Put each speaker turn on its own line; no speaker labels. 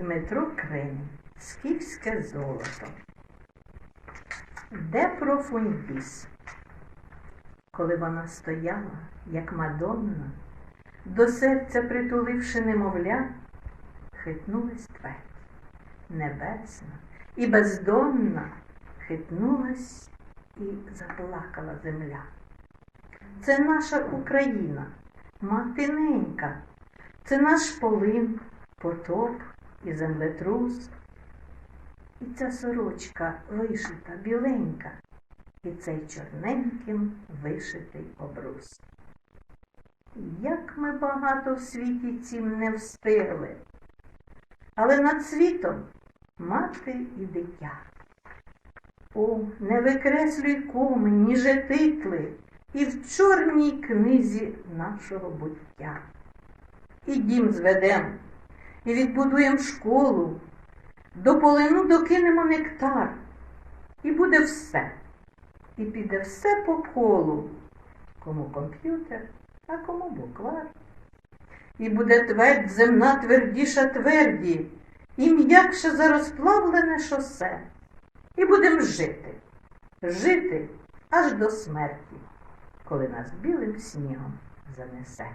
Дмитро Крин. Скіфське золото. Де профуньбіс? Коли вона стояла, як Мадонна, до серця притуливши немовля, хитнулась твердь, небесна і бездонна, хитнулась і заплакала земля. Це наша Україна, матиненька, це наш полин, потоп і землетрус. І ця сорочка вишита біленька, і цей чорненьким вишитий обрус. Як ми багато в світі цім не встигли, але над світом мати і дитя. О, не викреслюй куми, ніже титли, і в чорній книзі нашого буття. І дім зведем, і відбудуєм школу, до полину докинемо нектар, і буде все, і піде все по колу, кому комп'ютер, а кому буквар. І буде твердь земна твердіша тверді, і м'якше за розплавлене шосе. І будем жити, жити аж до смерті, коли нас білим снігом занесе.